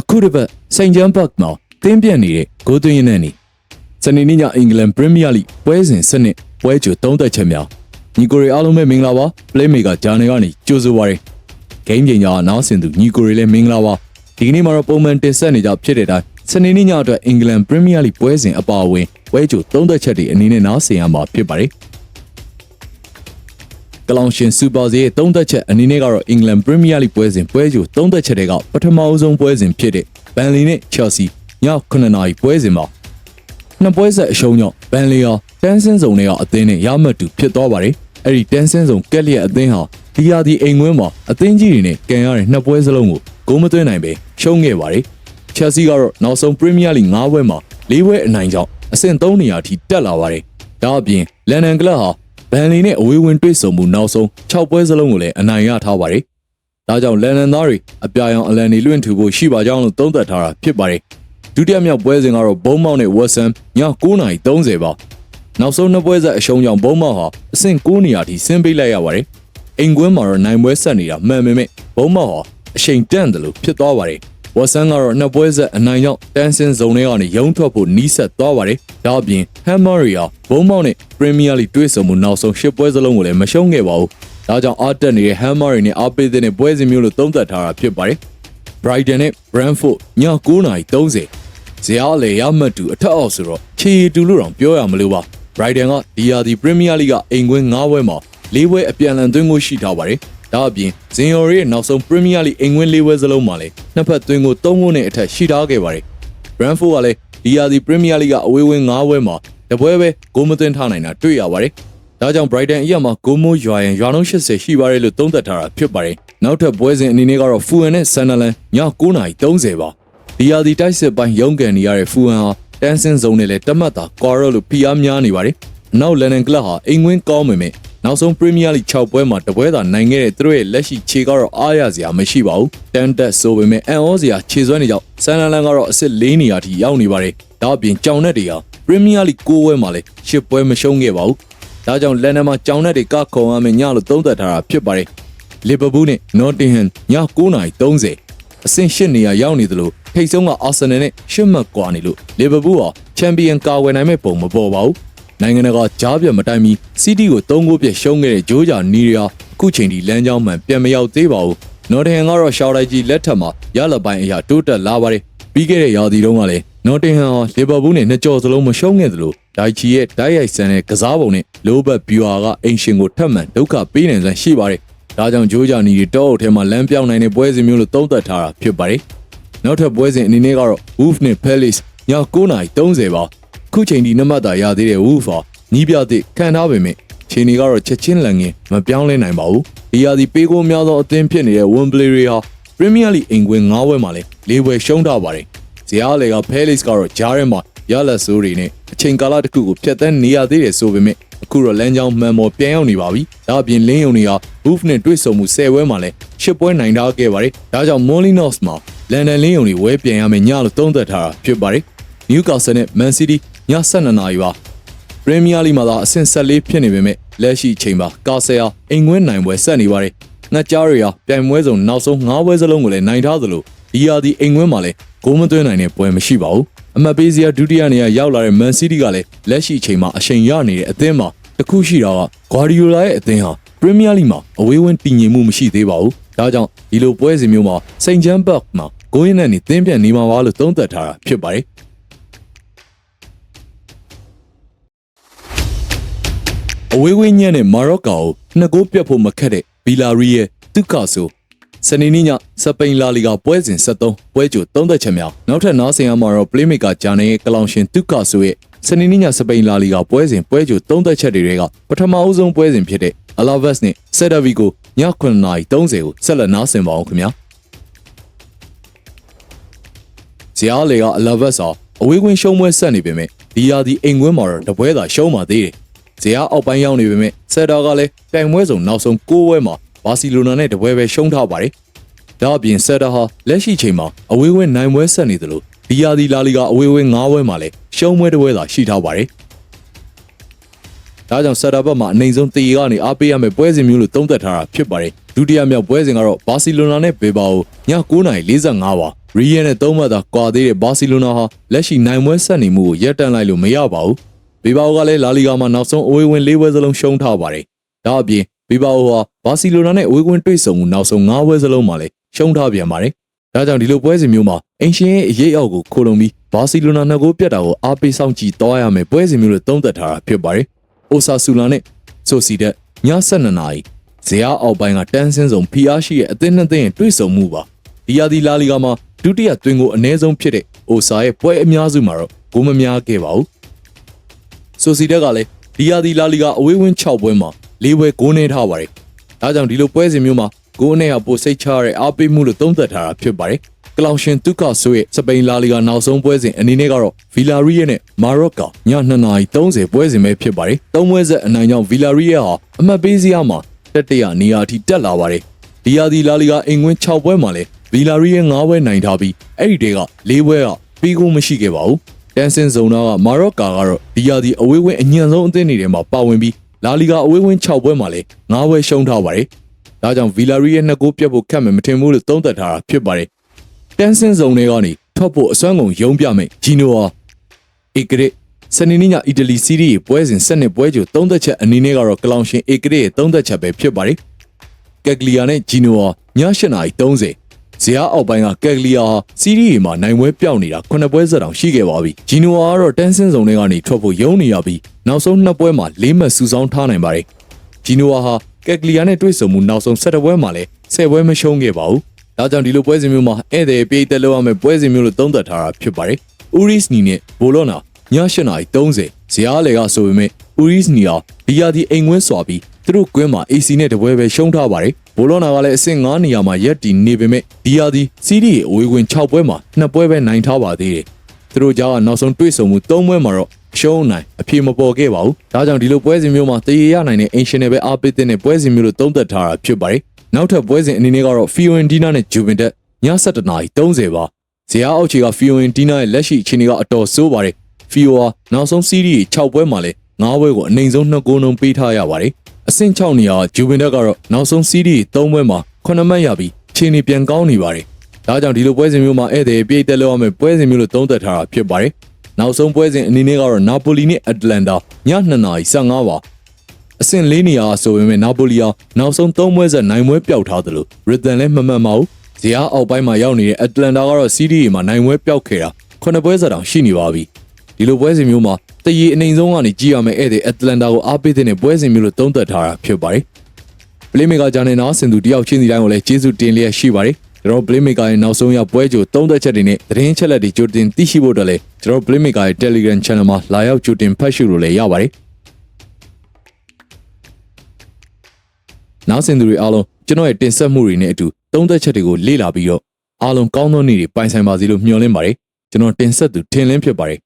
အခုတစ်ပတ်စိန်ချမ်းဘတ်မှာတင်းပြတ်နေတဲ့ဂိုးသွင်းရင်းနဲ့နေစနေနေ့ညအင်္ဂလန်ပရီးမီးယားလိပွဲစဉ်စနစ်ပွဲကြိုသုံးသက်ချက်များညီကိုရီအားလုံးပဲမင်္ဂလာပါပလေးမေကာဂျာနယ်ကနေကြိုဆိုပါရယ်ဂိမ်းချိန်ညာနောက်ဆင်သူညီကိုရီလည်းမင်္ဂလာပါဒီကနေ့မှာတော့ပုံမှန်တင်ဆက်နေကြဖြစ်တဲ့အတိုင်းစနေနေ့ညအတွက်အင်္ဂလန်ပရီးမီးယားလိပွဲစဉ်အပါအဝင်ပွဲကြိုသုံးသက်ချက်တွေအနေနဲ့နားဆင်ရမှာဖြစ်ပါတယ် ကလောင်ရှင်စူပါစီရဲ့သုံးသက်ချက်အနေနဲ့ကတော့အင်္ဂလန်ပရီးမီးယားလိပွဲစဉ်ပွဲကြိုသုံးသက်ချက်တွေကပထမအဆုံးပွဲစဉ်ဖြစ်တဲ့ဘန်လီနဲ့ချယ်ဆီည9နာရီပွဲစဉ်မှာနှစ်ပွဲဆက်အရှုံးကြောင့်ဘန်လီဟာတန်းစင်းစုံတွေကအသင်းနဲ့ရမှတ်တူဖြစ်သွားပါတယ်အဲ့ဒီတန်းစင်းစုံကက်လျက်အသင်းဟာဒီယာဒီအိမ်ကွင်းမှာအသင်းကြီးတွေနဲ့ကန်ရတဲ့နှစ်ပွဲစလုံးကိုဂိုးမသွင်းနိုင်ပဲရှုံးခဲ့ပါတယ်ချယ်ဆီကတော့နောက်ဆုံးပရီးမီးယားလိ9ပွဲမှာ၄ပွဲအနိုင်ကြောင့်အဆင့်3နေရာထိတက်လာပါတယ်ဒါအပြင်လန်ဒန်ကလပ်ဟာဘ န်လီနဲ့အဝေးဝင်တွေ့ဆုံမှုနောက်ဆုံး6ပွဲစလုံးကိုလည်းအနိုင်ရထားပါတယ်။ဒါကြောင့်လန်ဒန်သားတွေအပြာရောင်အလန်နေလွင့်ထူဖို့ရှိပါကြောင်းလို့သုံးသပ်ထားတာဖြစ်ပါတယ်။ဒုတိယမြောက်ပွဲစဉ်ကတော့ဘုံမောက်နဲ့ဝက်ဆမ်ည9:30ပါ။နောက်ဆုံးနှစ်ပွဲဆက်အရှုံးကြောင့်ဘုံမောက်ဟာအဆင့်9နေရာထိဆင်းပေးလိုက်ရပါတယ်။အိမ်ကွင်းမှာတော့နိုင်ပွဲဆက်နေတာမှန်ပေမဲ့ဘုံမောက်ဟာအချိန်တန့်တယ်လို့ဖြစ်သွားပါတယ်။ ဝက်ဆန်ကတော့နှစ်ပွဲဆက်အနိုင်ကြောင့်တန်းစင်ဇုံထဲကနေရုံထွက်ဖို့နီးစပ်သွားပါတယ်။ဒါအပြင်ဟမ်မာရီယာဘုံမောက်နဲ့ပရီးမီးယားလိတွေ့ဆုံမှုနောက်ဆုံး၈ပွဲစလုံးကိုလည်းမရှုံးခဲ့ပါဘူး။ဒါကြောင့်အားတက်နေတဲ့ဟမ်မာရီနဲ့အားပေးတဲ့ပွဲစဉ်မျိုးလို့သုံးသပ်ထားတာဖြစ်ပါတယ်။ Brighton နဲ့ Brentford ည9:30ဇယားလေရမှတ်တူအထက်အောက်ဆိုတော့ခြေတူလို့တောင်ပြောရမလို့ပါ Brighton ကဒီယာဒီ Premier League ကအိမ်ကွင်း9ပွဲမှာ၄ပွဲအပြန်အလှန်သွင်းကိုရှိထားပါတယ် ဒါအပြင်ဇင်ယော်ရဲ့နောက်ဆုံး Premier League အိမ်ကွင်း၄ပွဲစလုံးမှာလည်းနှစ်ဖက်သွင်းကို၃ဂိုးနဲ့အထက်ရှိထားခဲ့ပါတယ် Brentford ကလည်းဒီယာဒီ Premier League ကအဝေးဝင်9ပွဲမှာတပွဲပဲဂိုးမသွင်းထားနိုင်တာတွေ့ရပါတယ်ဒါကြောင့် Brighton အရက်မှာဂိုးမိုးရွာရင်ရွာနှုန်း80ရှိပါတယ်လို့သုံးသပ်ထားတာဖြစ်ပါတယ်နောက်ထပ်ပွဲစဉ်အနေနဲ့ကတော့ Fulham နဲ့ Sunderland ည9:30ပါဒီယာဒီတိုက်စစ်ပိုင်းရုံးကန်နေရတဲ့ Fulham ဟာတန်းစင်းစုံနဲ့လည်းတမတ်တာကွာရော့လို့ဖိအားများနေပါတယ်။နောက်လန်ဒန်ကလပ်ဟာအိမ်ဝင်းကောင်းပေမဲ့ နောက်ဆုံးပရီးမီးယားလိ6ပွဲမှာတပွဲသာနိုင်ခဲ့တဲ့သူတို့ရဲ့လက်ရှိခြေကတော့အားရစရာမရှိပါဘူး။တန်တက်ဆိုပေမဲ့အန်အောစရာခြေစွမ်းတွေကြောင့်ဆန်လန်လန်ကတော့အစ်စ်၄နေရာထိရောက်နေပါတယ်။ဒါအပြင်ကြောင် net တွေဟာပရီးမီးယားလိ6ပွဲမှာလည်း10ပွဲမရှုံးခဲ့ပါဘူး။ဒါကြောင့်လန်ဒန်မှာကြောင် net တွေကခုံရမယ်ညလို့သုံးသပ်ထားတာဖြစ်ပါတယ်။လီဗာပူးနဲ့နော်တင်ဟမ်ည9:30အဆင့်၈နေရာရောက်နေသလိုထိပ်ဆုံးကအာဆင်နယ်နဲ့ရှစ်မှတ်ကွာနေလို့လီဗာပူးဟာချန်ပီယံကာဝယ်နိုင်မဲ့ပုံမပေါ်ပါဘူး နိုင်ငံတကာကြားပြတ်မတိုင်မီစီးတီးကို၃ဂိုးပြည့်ရှုံးခဲ့တဲ့ဂျိုးဂျာနီရီယာအခုချိန်ထိလမ်းကြောင်းမှန်ပြန်မရောက်သေးပါဘူးနော်တင်ဟန်ကတော့ရှောက်လိုက်ကြီးလက်ထက်မှာရလပိုင်းအရာတိုးတက်လာပါတယ်ပြီးခဲ့တဲ့ရာသီတုန်းကလည်းနော်တင်ဟန်ဟာလီဗာပူးနဲ့နှစ်ကြော်စလုံးမရှုံးခဲ့သလိုဒိုင်ချီရဲ့ဓာတ်ရိုက်ဆန်တဲ့ကစားပုံနဲ့လိုဘတ်ဘီဝါကအင်ရှင်ကိုထပ်မံဒုက္ခပေးနိုင်စွမ်းရှိပါတယ်ဒါကြောင့်ဂျိုးဂျာနီရီတောအုပ်ထဲမှာလမ်းပြောင်းနိုင်တဲ့ပွဲစဉ်မျိုးလို့သုံးသပ်ထားတာဖြစ်ပါတယ်နောက်ထပ်ပွဲစဉ်အနေနဲ့ကတော့ Wolf နဲ့ Palace ည9:30ပါ ခုချိန်ဒီနမတ်တာရသေးတဲ့ Wolf ဟာနီးပြသည့်ခံထားပေမဲ့ခြေနေကတော့ချက်ချင်းလန်ငင်မပြောင်းလဲနိုင်ပါဘူးဒီရာသီပေးကိုများသောအသင်းဖြစ်နေတဲ့ Wembley တွေဟာ Premier League အိမ်ကွင်း9ပွဲမှာလည်း၄ပွဲရှုံးထားပါတယ်ဇီယာလေက Palace ကတော့ဂျားရဲမှာရလက်ဆိုးတွေနဲ့အချိန်ကာလတစ်ခုကိုဖျက်ဆီးနေရသေးတယ်ဆိုပေမဲ့အခုတော့လမ်းကြောင်းမှန်ပေါ်ပြန်ရောက်နေပါပြီ။ဒါအပြင်လင်းယုံတွေဟာ Wolf နဲ့တွေ့ဆုံမှု10ပွဲမှာလည်း10ပွဲနိုင်ထားခဲ့ပါတယ်။ဒါကြောင့် Molinos မှာလန်ဒန်လင်းယုံတွေဝဲပြန်ရမယ်ညလို့သုံးသပ်ထားတာဖြစ်ပါတယ်။ Newcastle နဲ့ Man City ည7:00နာရီပါ။ Premier League မှာသာအဆင့်14ဖြစ်နေပေမဲ့လက်ရှိချိန်မှာကာဆယ်ဟာအိမ်ဝင်းနိုင်ပွဲဆက်နေပါတယ်။နှစ်ကြားတွေဟာပြိုင်ပွဲစုံနောက်ဆုံး9ပွဲစလုံးကိုလည်းနိုင်ထားသလိုဒီယာဒီအိမ်ဝင်းမှာလည်းဂိုးမသွင်းနိုင်တဲ့ပွဲမရှိပါဘူး။အမှတ်ပေးစရာဒုတိယနေရာရောက်လာတဲ့ Man City ကလည်းလက်ရှိချိန်မှာအချိန်ရနေတဲ့အသင်းမှာတခုရှိတာက Guardiola ရဲ့အသင်းဟာ Premier League မှာအဝေးဝင်တည်ငြိမ်မှုမရှိသေးပါဘူး။ဒါကြောင့်ဒီလိုပွဲစဉ်မျိုးမှာ St. James Park မှာဂိုးရင်းနဲ့နေသင်းပြန်နေမှာပါလို့သုံးသပ်ထားတာဖြစ်ပါတယ်။ အဝေးဝေးညံ့တဲ့မာရော့ကာကိုနှစ်ဂိုးပြတ်ဖို့မခက်တဲ့ဘီလာရီရဲ့တုကာဆိုစနေနေ့ညစပိန်လာလီဂါပွဲစဉ်73ပွဲကြိုသုံးသက်ချက်များနောက်ထပ်နားဆင်ရမှာတော့ playmaker ဂျာနယ်ရဲ့ကလောင်ရှင်တုကာဆိုရဲ့စနေနေ့ညစပိန်လာလီဂါပွဲစဉ်ပွဲကြိုသုံးသက်ချက်တွေကပထမအဦးဆုံးပွဲစဉ်ဖြစ်တဲ့ Alaves နဲ့ Celta Vigo ည9:30ကိုဆက်လက်နားဆင်ပါအောင်ခင်ဗျာဇီယာလေကအလာဗတ်စာအဝေးကွင်းရှုံးပွဲဆက်နေပေမဲ့ဒီယာဒီအိမ်ကွင်းမှာတော့တပွဲသာရှုံးပါသေးတယ်။ ဇီယာအောက်ပိုင်းရောက်နေပေမဲ့ဆက်တာကလည်းပြိုင်ပွဲစုံနောက်ဆုံး၉ပွဲမှာဘာစီလိုနာနဲ့တပွဲပဲရှုံးထားပါတယ်။ဒါအပြင်ဆက်တာဟာလက်ရှိချိန်မှာအဝေးကွင်းနိုင်ပွဲဆက်နေသလိုဒီယာဒီလာလီကအဝေးကွင်း၅ပွဲမှာလည်းရှုံးပွဲတပွဲသာရှိထားပါတယ်။ဒါကြောင့်ဆက်တာဘက်မှာအနေဆုံးတည်ကနေအားပေးရမယ့်ပွဲစဉ်မျိုးလို့သုံးသပ်ထားတာဖြစ်ပါတယ်ဒုတိယမြောက်ပွဲစဉ်ကတော့ဘာစီလိုနာနဲ့ဘေဘာကိုည9:45ပါရီယယ်နဲ့သုံးမှတ်သာကွာသေးတဲ့ဘာစီလိုနာဟာလက်ရှိနိုင်ပွဲဆက်နေမှုကိုရပ်တန့်လိုက်လို့မရပါဘူး ဘေဘာကလည်းလာလီဂါမှာနောက်ဆုံးအဝေးဝင်၄ပွဲစလုံးရှုံးထားပါတယ်ဒါအပြင်ဘေဘာဟာဘာစီလိုနာနဲ့အဝေးဝင်တွေ့ဆုံမှုနောက်ဆုံး၅ပွဲစလုံးမှာလည်းရှုံးထားပြန်ပါတယ်ဒါကြောင့်ဒီလိုပွဲစဉ်မျိုးမှာအင်ရှင်ရဲ့အရေးအောက်ကိုခိုလုံပြီးဘာစီလိုနာနှစ်ဂိုးပြတ်တာကိုအားပေးဆောင်ကြည့်သွားရမယ်ပွဲစဉ်မျိုးလို့သုံးသပ်ထားတာဖြစ်ပါတယ်။အိုဆာဆူလာနဲ့ဆိုစီတက်ည7နာရီဇေယျအောက်ပိုင်းကတန်းစင်းစုံဖီအားရှိရဲ့အသင်းနှစ်သင်းရဲ့တွေ့ဆုံမှုပါ။ဒီယာဒီလာလီဂါမှာဒုတိယသွင်းကိုအနည်းဆုံးဖြစ်တဲ့အိုဆာရဲ့ပွဲအများစုမှာတော့ဂိုးမများခဲ့ပါဘူး။ ဆိုစီတက်ကလည်းဒီယာဒီလာလီဂါအဝေးဝင်း6ပွဲမှာ၄ပွဲဂိုးနေထားပါတယ်။ဒါကြောင့်ဒီလိုပွဲစဉ်မျိုးမှာဂိုးနဲ့ဟာပိုစိတ်ချရတဲ့အားပေးမှုလို့သုံးသပ်ထားတာဖြစ်ပါတယ်။ကလောင်ရှင်တုကဆိုရဲ့စပိန်လာလီဂါနောက်ဆုံးပွဲစဉ်အနေနဲ့ကတော့ဗီလာရီယယ်နဲ့မာရော့ကာည2:30ပွဲစဉ်ပဲဖြစ်ပါတယ်။သုံးပွဲဆက်အနိုင်ကြောင့်ဗီလာရီယယ်ဟာအမှတ်ပေးစရာမှာတက်တရနေရာအထိတက်လာပါတယ်။ဒီယာဒီလာလီဂါအင်ကွင်း6ပွဲမှာလည်းဗီလာရီယယ်9ပွဲနိုင်ထားပြီးအဲ့ဒီတဲက4ပွဲကပြီးကိုမရှိခဲ့ပါဘူး။ တန်ဆင်ဇုံနာကမာရော့ကာကတော့ဒီယာဒီအဝေးဝင်းအညံဆုံးအသင်းတွေထဲမှာပါဝင်ပြီးလာလီဂါအဝေးဝင်း6ပွဲမှာလည်း9ပွဲရှုံးထားပါတယ်။ဒါကြောင့်ဗီလာရီယယ်နှစ်ဂိုးပြတ်ဖို့ခက်မယ်မထင်ဘူးလို့သုံးသပ်ထားတာဖြစ်ပါတယ်။တန်ဆင်ဇုံတွေကနေထွက်ဖို့အစွမ်းကုန်ယုံပြမယ်ဂျီနိုဟာဧကရစ်စနေနေ့ညအီတလီစီးရီးရဲ့ပွဲစဉ်၁၂ပွဲကြိုသုံးသက်ချက်အနေနဲ့ကတော့ကလောင်ရှင်ဧကရစ်ရဲ့သုံးသက်ချက်ပဲဖြစ်ပါတယ်။ကက်ကလီယာနဲ့ဂျီနိုဟာည8:30 ဇီယာအောက်ပိုင်းကကက်ကလီယာဟာစီးရီးမှာနိုင်ပွဲပြောင်းနေတာ9ပွဲဆက်တောင်ရှိခဲ့ပါပြီ။ဂျီနိုဟာကတော့တန်ဆင်ဇုံတွေကနေထွက်ဖို့ယုံနေရပြီးနောက်ဆုံး2ပွဲမှာ၄မှတ်စုဆောင်းထားနိုင်ပါတယ်။ဂျီနိုဟာကက်ကလီယာနဲ့တွေ့ဆုံမှုနောက်ဆုံး7ပွဲမှာလည်း10ပွဲမရှုံးခဲ့ပါဘူး။ဒါကြောင့်ဒီလိုပွဲစဉ်မျိုးမှာဧည့်သည်ပြေးသက်လောက်ရမယ့်ပွဲစဉ်မျိုးလို့သုံးသပ်ထားတာဖြစ်ပါတယ်။ဦးရစ်နီနဲ့ဘိုလောနာည8:30ဇီယာလေကဆိုပေမဲ့ဦးရစ်နီဟာဒီယာဒီအိမ်ဝင်းစွာပြီး သူတို့ကွင်းမှာ AC နဲ့တပွဲပဲရှုံးထားပါတယ်။ဘိုလောနာကလည်းအဆင့်9နေရာမှာရက်တီနေပေမဲ့ဒီယာဒီစီးရီအဝေးဝင်6ပွဲမှာ2ပွဲပဲနိုင်ထားပါသေးတယ်။သူတို့ကြားကနောက်ဆုံးတွေ့ဆုံမှု3ပွဲမှာတော့ရှုံးနိုင်အပြေမပေါ်ခဲ့ပါဘူး။ဒါကြောင့်ဒီလိုပွဲစဉ်မျိုးမှာတရေရနိုင်တဲ့အင်ရှင်နယ်ပဲအားပေးတဲ့ပွဲစဉ်မျိုးလို့သုံးသပ်ထားတာဖြစ်ပါတယ်။နောက်ထပ်ပွဲစဉ်အနေနဲ့ကတော့ Fiorentina နဲ့ Juventus ည7:30ပါ။ဇီယာအောက်ချီက Fiorentina ရဲ့လက်ရှိအခြေအနေကအတော်ဆိုးပါတယ်။ Fio ဟာနောက်ဆုံးစီးရီး6ပွဲမှာလည်း9ပွဲကိုအနိုင်ဆုံး2ဂိုးနှုန်းပေးထားရပါတယ်။ အဆင့်6နေရာ Juventus ကတော့နောက်ဆုံးစီးရီး3ပွဲမှာ9မှတ်ရပြီးခြေနေပြန်ကောင်းနေပါတယ်။ဒါကြောင့်ဒီလိုပွဲစဉ်မျိုးမှာဧည့်သည်ပြေးတက်လောက်ရမယ့်ပွဲစဉ်မျိုးလို့သုံးသပ်ထားတာဖြစ်ပါတယ်။နောက်ဆုံးပွဲစဉ်အနေနဲ့ကတော့နာပိုလီနဲ့အတလန်တာည2:15ပါအဆင့်၄နေရာဆိုပေမဲ့နာပိုလီဟာနောက်ဆုံး၃ပွဲဆက်နိုင်ပွဲပျောက်ထားသလိုရစ်တန်လည်းမမှန်ပါဘူး။ဇီယာအောက်ပိုင်းမှာရောက်နေတဲ့အတလန်တာကတော့စီးရီးမှာနိုင်ပွဲပျောက်ခဲ့တာခုနှစ်ပွဲဆက်တောင်ရှိနေပါပြီ။ ဒီလိုပွဲစဉ်မျိုးမှာတရီအနေဆုံးကနေကြည့်ရမယ့်ဧည့်သည်အတလန်တာကိုအားပေးတဲ့ပွဲစဉ်မျိုးလို့သုံးသပ်ထားတာဖြစ်ပါတယ်။ Playmaker ဂျာနယ်နာစင်သူတယောက်ချင်းစီတိုင်းကိုလည်းကျေးဇူးတင်လျက်ရှိပါတယ်။ကျွန်တော် Playmaker ရဲ့နောက်ဆုံးရပွဲကြိုသုံးသက်ချက်တွေနဲ့သတင်းချက်လက်တွေကြိုတင်သိရှိဖို့အတွက်လည်းကျွန်တော် Playmaker ရဲ့ Telegram Channel မှာလာရောက်ကြိုတင်ဖတ်ရှုလို့လည်းရပါတယ်။နောက်စင်သူတွေအားလုံးကျွန်တော်ရဲ့တင်ဆက်မှုတွေနဲ့အတူသုံးသက်ချက်တွေကိုလေ့လာပြီးတော့အားလုံးကောင်းသောနေ့တွေပိုင်ဆိုင်ပါစေလို့မျှော်လင့်ပါတယ်။ကျွန်တော်တင်ဆက်သူထင်လင်းဖြစ်ပါတယ်။